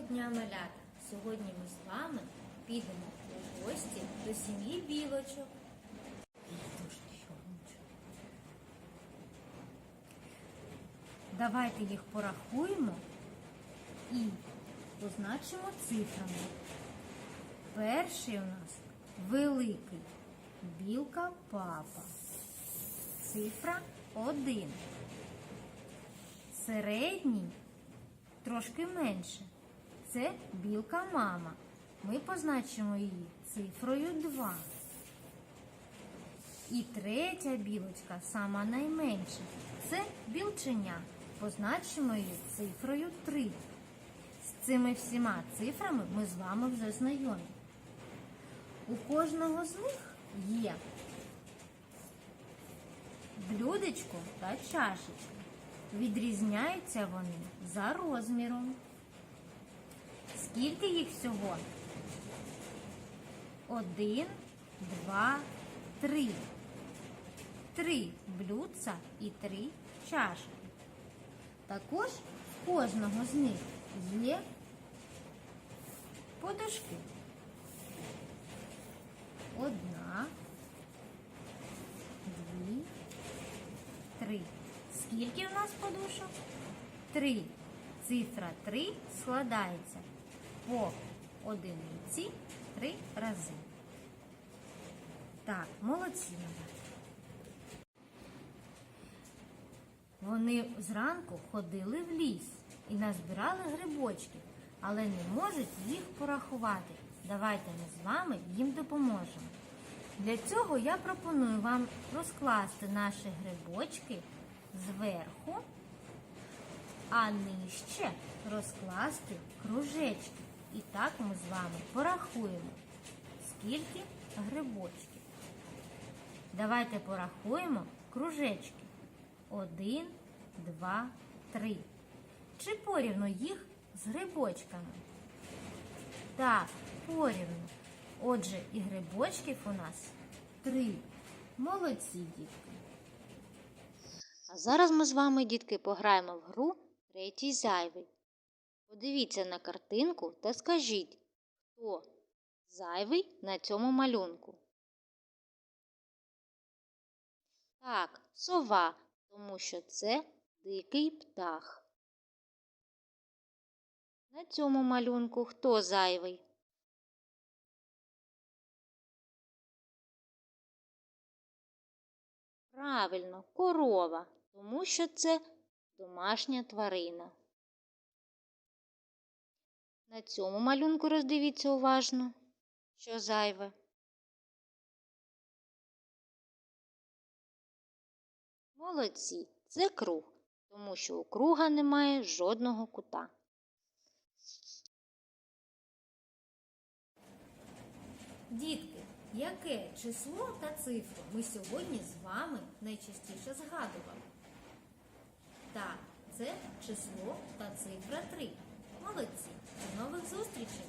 дня, малята! Сьогодні ми з вами підемо у гості до сім'ї білочок. Давайте їх порахуємо і позначимо цифрами. Перший у нас великий білка папа. Цифра 1. Середній трошки менше. Це білка мама. Ми позначимо її цифрою 2. І третя білочка, сама найменша. Це білченя. Позначимо її цифрою 3. З цими всіма цифрами ми з вами вже знайомі. У кожного з них є блюдечко та чашечка. Відрізняються вони за розміром. Скільки їх всього? Один, два, три. Три блюдца і три чашки. Також в кожного з них є подушки. Одна, дві, три. Скільки в нас подушок? Три. Цифра три складається по одиниці три рази. Так, молодці. Вони зранку ходили в ліс і назбирали грибочки, але не можуть їх порахувати. Давайте ми з вами їм допоможемо. Для цього я пропоную вам розкласти наші грибочки зверху, а нижче розкласти кружечки. І так ми з вами порахуємо, скільки грибочків. Давайте порахуємо кружечки. Один, два, три. Чи порівну їх з грибочками? Так, порівну. Отже, і грибочків у нас три. Молодці, дітки. А зараз ми з вами, дітки, пограємо в гру третій зайвий. Подивіться на картинку та скажіть, хто зайвий на цьому малюнку. Так, сова, тому що це дикий птах. На цьому малюнку хто зайвий? Правильно, корова, тому що це домашня тварина. На цьому малюнку роздивіться уважно, що зайве. Молодці, це круг, тому що у круга немає жодного кута. Дітки, яке число та цифру ми сьогодні з вами найчастіше згадували? Так, це число та цифра 3. Молодці! До нових зустрічей!